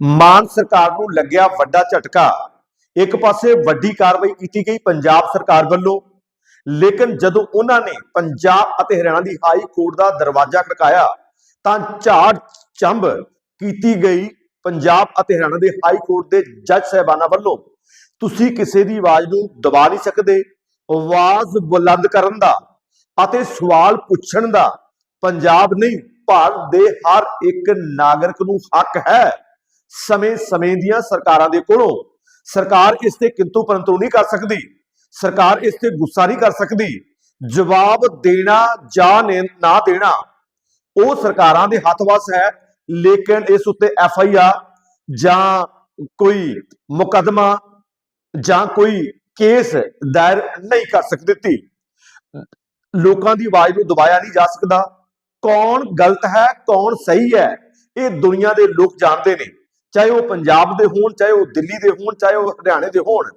ਮਾਨ ਸਰਕਾਰ ਨੂੰ ਲੱਗਿਆ ਵੱਡਾ ਝਟਕਾ। ਇੱਕ ਪਾਸੇ ਵੱਡੀ ਕਾਰਵਾਈ ਕੀਤੀ ਗਈ ਪੰਜਾਬ ਸਰਕਾਰ ਵੱਲੋਂ, ਲੇਕਿਨ ਜਦੋਂ ਉਹਨਾਂ ਨੇ ਪੰਜਾਬ ਅਤੇ ਹਰਿਆਣਾ ਦੀ ਹਾਈ ਕੋਰਟ ਦਾ ਦਰਵਾਜ਼ਾ ਖੜਕਾਇਆ, ਤਾਂ ਝਾੜ ਚੰਬ ਕੀਤੀ ਗਈ ਪੰਜਾਬ ਅਤੇ ਹਰਿਆਣਾ ਦੇ ਹਾਈ ਕੋਰਟ ਦੇ ਜੱਜ ਸਾਹਿਬਾਨਾਂ ਵੱਲੋਂ। ਤੁਸੀਂ ਕਿਸੇ ਦੀ ਆਵਾਜ਼ ਨੂੰ ਦਬਾ ਨਹੀਂ ਸਕਦੇ। ਆਵਾਜ਼ ਬੁਲੰਦ ਕਰਨ ਦਾ ਅਤੇ ਸਵਾਲ ਪੁੱਛਣ ਦਾ ਪੰਜਾਬ ਨਹੀਂ, ਭਾਰਤ ਦੇ ਹਰ ਇੱਕ ਨਾਗਰਿਕ ਨੂੰ ਹੱਕ ਹੈ। ਸਮੇਂ-ਸਮੇਂ ਦੀਆਂ ਸਰਕਾਰਾਂ ਦੇ ਕੋਲੋਂ। ਸਰਕਾਰ ਇਸ ਤੇ ਕਿੰਤੂ ਪਰੰਤੂ ਨਹੀਂ ਕਰ ਸਕਦੀ। ਸਰਕਾਰ ਇਸ ਤੇ ਗੁੱਸਾ ਨਹੀਂ ਕਰ ਸਕਦੀ। ਜਵਾਬ ਦੇਣਾ ਜਾਂ ਨਾ ਦੇਣਾ, ਉਹ ਸਰਕਾਰਾਂ ਦੇ ਹੱਥ ਵਸ ਹੈ। ਲੇਕਿਨ ਇਸ ਉੱਤੇ ਐਫ ਆਈ ਆਰ ਜਾਂ ਕੋਈ ਮੁਕਦਮਾ ਜਾਂ ਕੋਈ ਕੇਸ ਦਾਇਰ ਨਹੀਂ ਕਰ ਸਕਦੀ ਤੀ ਲੋਕਾਂ ਦੀ ਆਵਾਜ਼ ਨੂੰ ਦਬਾਇਆ ਨਹੀਂ ਜਾ ਸਕਦਾ। ਕੌਣ ਗਲਤ ਹੈ, ਕੌਣ ਸਹੀ ਹੈ, ਇਹ ਦੁਨੀਆ ਦੇ ਲੋਕ ਜਾਣਦੇ ਨੇ। ਚਾਹੇ ਉਹ ਪੰਜਾਬ ਦੇ ਹੋਣ, ਚਾਹੇ ਉਹ ਦਿੱਲੀ ਦੇ ਹੋਣ, ਚਾਹੇ ਉਹ ਹਰਿਆਣੇ ਦੇ ਹੋਣ,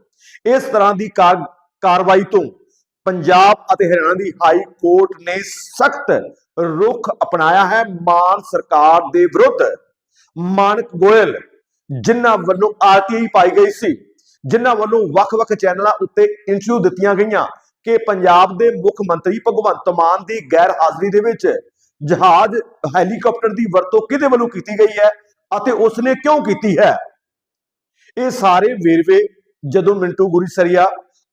ਇਸ ਤਰ੍ਹਾਂ ਦੀ ਕਾਰਵਾਈ ਤੋਂ ਪੰਜਾਬ ਅਤੇ ਹਰਿਆਣਾ ਦੀ ਹਾਈ ਕੋਰਟ ਨੇ ਸਖਤ ਰੁਖ ਅਪਣਾਇਆ ਹੈ। ਮਾਨ ਸਰਕਾਰ ਦੇ ਵਿਰੁੱਧ ਮਾਨਕ ਗੋਇਲ, ਜਿਨ੍ਹਾਂ ਵੱਲੋਂ ਆਰਟੀਆਈ ਪਾਈ ਗਈ ਸੀ, ਜਿਨ੍ਹਾਂ ਵੱਲੋਂ ਵੱਖ-ਵੱਖ ਚੈਨਲਾਂ ਉੱਤੇ ਇੰਟਰਵਿਊ ਦਿੱਤੀਆਂ ਗਈਆਂ ਕਿ ਪੰਜਾਬ ਦੇ ਮੁੱਖ ਮੰਤਰੀ ਭਗਵੰਤ ਮਾਨ ਦੀ ਗੈਰ ਹਾਜ਼ਰੀ ਦੇ ਵਿੱਚ ਜਹਾਜ਼, ਹੈਲੀਕਾਪਟਰ ਦੀ ਵਰਤੋਂ ਕਿਹਦੇ ਵੱਲੋਂ ਕੀਤੀ ਗਈ ਹੈ? ਅਤੇ ਉਸਨੇ ਕਿਉਂ ਕੀਤੀ ਹੈ? ਇਹ ਸਾਰੇ ਵੇਰਵੇ ਜਦੋਂ ਮਿੰਟੂ ਗੁਰੀਸਰੀਆ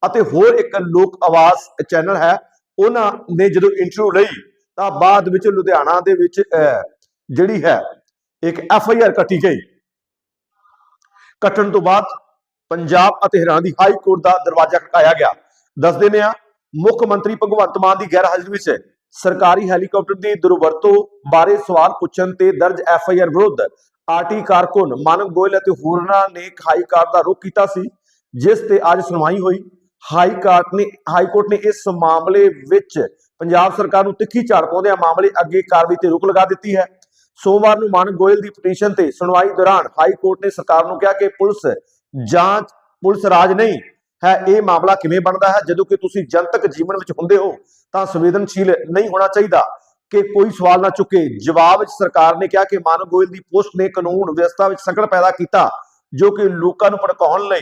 ਅਤੇ ਹੋਰ ਇੱਕ ਲੋਕ ਆਵਾਜ਼ ਚੈਨਲ ਹੈ, ਉਹਨਾਂ ਨੇ ਜਦੋਂ ਇੰਟਰਵਿਊ ਲਈ, ਤਾਂ ਬਾਅਦ ਵਿੱਚ ਲੁਧਿਆਣਾ ਦੇ ਵਿੱਚ ਜਿਹੜੀ ਹੈ, ਇੱਕ ਐਫ ਆਈ ਆਰ ਕੱਟੀ ਗਈ। ਕੱਟਣ ਤੋਂ ਬਾਅਦ ਪੰਜਾਬ ਅਤੇ ਹਰਿਆਣਾ ਦੀ ਹਾਈ ਕੋਰਟ ਦਾ ਦਰਵਾਜ਼ਾ ਖਟਕਾਇਆ ਗਿਆ। ਦੱਸ ਦਿੰਦੇ ਆ, ਮੁੱਖ ਮੰਤਰੀ ਭਗਵੰਤ ਮਾਨ ਦੀ ਗੈਰ ਹਾਜ਼ਰੀ ਵਿੱਚ ਸਰਕਾਰੀ ਹੈਲੀਕਾਪਟਰ ਦੀ ਦੁਰਵਰਤੋਂ ਬਾਰੇ ਸਵਾਲ ਪੁੱਛਣ ਤੇ ਦਰਜ ਐਫ ਆਈ ਆਰ ਵਿਰੁੱਧ ਆਰਟੀ ਕਾਰਕੁਨ, ਮਾਨਵ ਗੋਇਲ ਅਤੇ ਹੋਰਨਾਂ ਨੇ ਹਾਈ ਕੋਰਟ ਦਾ ਰੁਖ ਕੀਤਾ ਸੀ, ਜਿਸ ਤੇ ਅੱਜ ਸੁਣਵਾਈ ਹੋਈ। ਹਾਈ ਕੋਰਟ ਨੇ, ਹਾਈ ਕੋਰਟ ਨੇ ਇਸ ਮਾਮਲੇ ਵਿੱਚ ਪੰਜਾਬ ਸਰਕਾਰ ਨੂੰ ਤਿੱਖੀ ਝਾੜ ਪਾਉਂਦਿਆਂ ਮਾਮਲੇ ਅੱਗੇ ਕਾਰਵਾਈ ਤੇ ਰੋਕ ਲਗਾ ਦਿੱਤੀ ਹੈ। ਸੋਮਵਾਰ ਨੂੰ ਮਾਨਵ ਗੋਇਲ ਦੀ ਪਟੀਸ਼ਨ ਤੇ ਸੁਣਵਾਈ ਦੌਰਾਨ ਹਾਈ ਕੋਰਟ ਨੇ ਸਰਕਾਰ ਨੂੰ ਕਿਹਾ ਕਿ ਪੁਲਿਸ ਜਾਂਚ, ਪੁਲਿਸ ਰਾਜ ਨਹੀਂ, ਹੈ ਇਹ ਮਾਮਲਾ ਕਿਵੇਂ ਬਣਦਾ ਹੈ? ਜਦੋਂ ਕਿ ਤੁਸੀਂ ਜਨਤਕ ਜੀਵਨ ਵਿੱਚ ਹੁੰਦੇ ਹੋ, ਤਾਂ ਸੰਵੇਦਨਸ਼ੀਲ ਨਹੀਂ ਹੋਣਾ ਚਾਹੀਦਾ। ਕਿ ਕੋਈ ਸਵਾਲ ਨਾ ਚੁੱਕੇ। ਜਵਾਬ ਵਿੱਚ ਸਰਕਾਰ ਨੇ ਕਿਹਾ ਕਿ ਮਾਨਵ ਗੋਇਲ ਦੀ ਪੋਸਟ ਨੇ ਕਾਨੂੰਨ ਵਿਵਸਥਾ ਵਿੱਚ ਸੰਕਟ ਪੈਦਾ ਕੀਤਾ, ਜੋ ਕਿ ਲੋਕਾਂ ਨੂੰ ਭੜਕਾਉਣ ਲਈ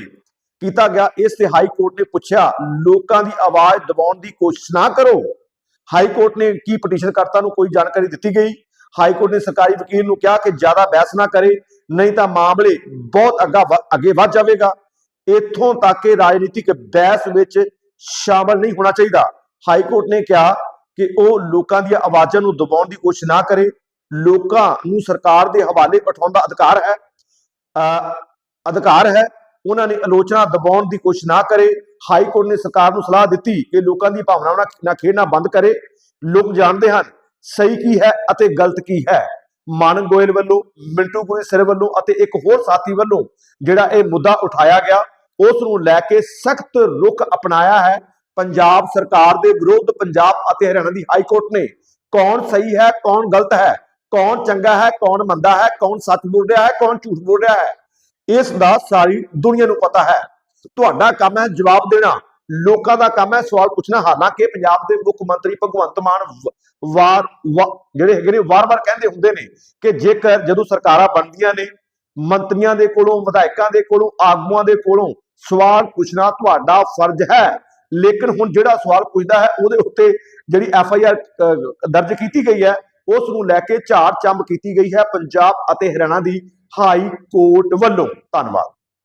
ਕੀਤਾ ਗਿਆ। ਇਸ ਤੇ ਹਾਈ ਕੋਰਟ ਨੇ ਪੁੱਛਿਆ, ਲੋਕਾਂ ਦੀ ਆਵਾਜ਼ ਦਬਾਉਣ ਦੀ ਕੋਸ਼ਿਸ਼ ਨਾ ਕਰੋ। ਹਾਈ ਕੋਰਟ ਨੇ ਕੀ ਪਟੀਸ਼ਨ ਕਰਤਾ ਨੂੰ ਕੋਈ ਜਾਣਕਾਰੀ ਦਿੱਤੀ ਗਈ। ਹਾਈ ਕੋਰਟ ਨੇ ਸਰਕਾਰੀ ਵਕੀਲ ਨੂੰ ਕਿਹਾ ਕਿ ਜ਼ਿਆਦਾ ਬਹਿਸ ਨਾ ਕਰੇ, ਨਹੀਂ ਤਾਂ ਮਾਮਲੇ ਬਹੁਤ ਅੱਗਾ ਵ- ਅੱਗੇ ਵੱਧ ਜਾਵੇਗਾ। ਇੱਥੋਂ ਤੱਕ ਕਿ ਰਾਜਨੀਤਿਕ ਬਹਿਸ ਵਿੱਚ ਸ਼ਾਮਲ ਨਹੀਂ ਹੋਣਾ ਚਾਹੀਦਾ। ਹਾਈ ਕੋਰਟ ਨੇ ਕਿਹਾ ਕਿ ਉਹ ਲੋਕਾਂ ਦੀਆਂ ਆਵਾਜ਼ਾਂ ਨੂੰ ਦਬਾਉਣ ਦੀ ਕੋਸ਼ਿਸ਼ ਨਾ ਕਰੇ। ਲੋਕਾਂ ਨੂੰ ਸਰਕਾਰ ਦੇ ਹਵਾਲੇ ਪਠਾਉਣ ਦਾ ਅਧਿਕਾਰ ਹੈ। ਅਹ ਅਧਿਕਾਰ ਹੈ। ਉਹਨਾਂ ਨੇ ਆਲੋਚਨਾ ਦਬਾਉਣ ਦੀ ਕੋਸ਼ਿਸ਼ ਨਾ ਕਰੇ। ਹਾਈ ਕੋਰਟ ਨੇ ਸਰਕਾਰ ਨੂੰ ਸਲਾਹ ਦਿੱਤੀ ਕਿ ਲੋਕਾਂ ਦੀ ਭਾਵਨਾਵਾਂ ਨਾਲ ਖੇਡਣਾ ਬੰਦ ਕਰੇ। ਲੋਕ ਜਾਣਦੇ ਹਨ, ਸਹੀ ਕੀ ਹੈ ਅਤੇ ਗਲਤ ਕੀ ਹੈ। ਮਾਨਕ ਗੋਇਲ ਵੱਲੋਂ, ਮਿੰਟੂ ਗੁਰੀ ਸਿਰ ਵੱਲੋਂ ਅਤੇ ਇੱਕ ਹੋਰ ਸਾਥੀ ਵੱਲੋਂ ਜਿਹੜਾ ਇਹ ਮੁੱਦਾ ਉਠਾਇਆ ਗਿਆ, ਉਸ ਨੂੰ ਲੈ ਕੇ ਸਖਤ ਰੁਖ ਅਪਣਾਇਆ ਹੈ। ਪੰਜਾਬ ਸਰਕਾਰ ਦੇ ਵਿਰੁੱਧ ਪੰਜਾਬ ਅਤੇ ਹਰਿਆਣਾ ਦੀ ਹਾਈ ਕੋਰਟ ਨੇ ਕੌਣ ਸਹੀ ਹੈ, ਕੌਣ ਗਲਤ ਹੈ, ਕੌਣ ਚੰਗਾ ਹੈ, ਕੌਣ ਮੰਦਾ ਹੈ, ਕੌਣ ਸੱਚ ਬੋਲ ਰਿਹਾ ਹੈ, ਕੌਣ ਝੂਠ ਬੋਲ ਰਿਹਾ ਹੈ, ਇਸ ਦਾ ਸਾਰੀ ਦੁਨੀਆ ਨੂੰ ਪਤਾ ਹੈ। ਤੁਹਾਡਾ ਕੰਮ ਹੈ ਜਵਾਬ ਦੇਣਾ, ਲੋਕਾਂ ਦਾ ਕੰਮ ਹੈ ਸਵਾਲ ਪੁੱਛਣਾ। ਹਾਲਾਂਕਿ ਪੰਜਾਬ ਦੇ ਮੁੱਖ ਮੰਤਰੀ ਭਗਵੰਤ ਮਾਨ ਵਾਰ, ਵਾ- ਜਿਹੜੇ ਹੈਗੇ ਨੇ, ਵਾਰ-ਵਾਰ ਕਹਿੰਦੇ ਹੁੰਦੇ ਨੇ ਕਿ ਜੇਕਰ ਜਦੋਂ ਸਰਕਾਰਾਂ ਬਣਦੀਆਂ ਨੇ, ਮੰਤਰੀਆਂ ਦੇ ਕੋਲੋਂ, ਵਿਧਾਇਕਾਂ ਦੇ ਕੋਲੋਂ, ਆਗੂਆਂ ਦੇ ਕੋਲੋਂ ਸਵਾਲ ਪੁੱਛਣਾ ਤੁਹਾਡਾ ਫਰਜ਼ ਹੈ ਲੇਕਿਨ ਹੁਣ ਜਿਹੜਾ ਸਵਾਲ ਪੁੱਛਦਾ ਹੈ, ਉਹਦੇ ਉੱਤੇ ਜਿਹੜੀ ਐਫ ਆਈ ਆਰ ਦਰਜ ਕੀਤੀ ਗਈ ਹੈ, ਉਸ ਨੂੰ ਲੈ ਕੇ ਝਾੜ ਚੰਬ ਕੀਤੀ ਗਈ ਹੈ ਪੰਜਾਬ ਅਤੇ ਹਰਿਆਣਾ ਦੀ ਹਾਈ ਕੋਰਟ ਵੱਲੋਂ। ਧੰਨਵਾਦ।